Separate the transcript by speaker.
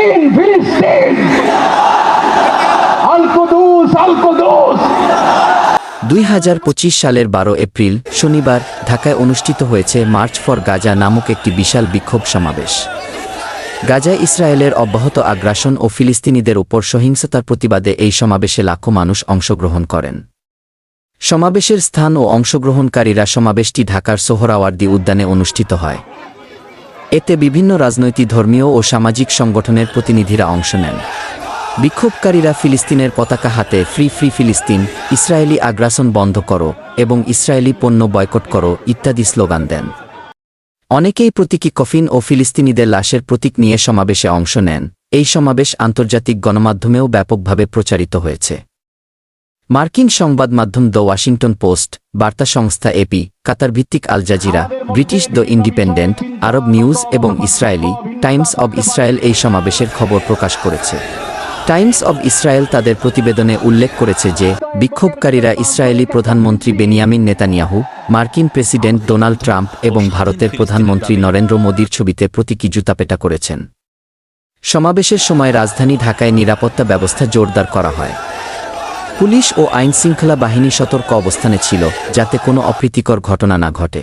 Speaker 1: ফিলিস্তিন ফিলিস্তিন
Speaker 2: দুই হাজার পঁচিশ সালের বারো এপ্রিল শনিবার ঢাকায় অনুষ্ঠিত হয়েছে মার্চ ফর গাজা নামক একটি বিশাল বিক্ষোভ সমাবেশ গাজায় ইসরায়েলের অব্যাহত আগ্রাসন ও ফিলিস্তিনিদের উপর সহিংসতার প্রতিবাদে এই সমাবেশে লাখো মানুষ অংশগ্রহণ করেন সমাবেশের স্থান ও অংশগ্রহণকারীরা সমাবেশটি ঢাকার সোহরাওয়ার্দি উদ্যানে অনুষ্ঠিত হয় এতে বিভিন্ন রাজনৈতিক ধর্মীয় ও সামাজিক সংগঠনের প্রতিনিধিরা অংশ নেন বিক্ষোভকারীরা ফিলিস্তিনের পতাকা হাতে ফ্রি ফ্রি ফিলিস্তিন ইসরায়েলি আগ্রাসন বন্ধ করো এবং ইসরায়েলি পণ্য বয়কট করো ইত্যাদি স্লোগান দেন অনেকেই প্রতীকী কফিন ও ফিলিস্তিনিদের লাশের প্রতীক নিয়ে সমাবেশে অংশ নেন এই সমাবেশ আন্তর্জাতিক গণমাধ্যমেও ব্যাপকভাবে প্রচারিত হয়েছে মার্কিন সংবাদ মাধ্যম দ্য ওয়াশিংটন পোস্ট বার্তা সংস্থা এপি কাতার ভিত্তিক Al Jazeera British the Independent Arab News এবং ইসরায়েলি টাইমস অব ইসরায়েল এই সমাবেশের খবর প্রকাশ করেছে টাইমস অব ইসরায়েল তাদের প্রতিবেদনে উল্লেখ করেছে যে বিক্ষোভকারীরা ইসরায়েলি প্রধানমন্ত্রী বেনিয়ামিন নেতানিয়াহু মার্কিন প্রেসিডেন্ট ডোনাল্ড ট্রাম্প এবং ভারতের প্রধানমন্ত্রী নরেন্দ্র মোদীর ছবিতে প্রতীকী জুতাপেটা করেছেন সমাবেশের সময় রাজধানী ঢাকায় নিরাপত্তা ব্যবস্থা জোরদার করা হয় পুলিশ ও আইনশৃঙ্খলা বাহিনী সতর্ক অবস্থানে ছিল যাতে কোনো অপ্রীতিকর ঘটনা না ঘটে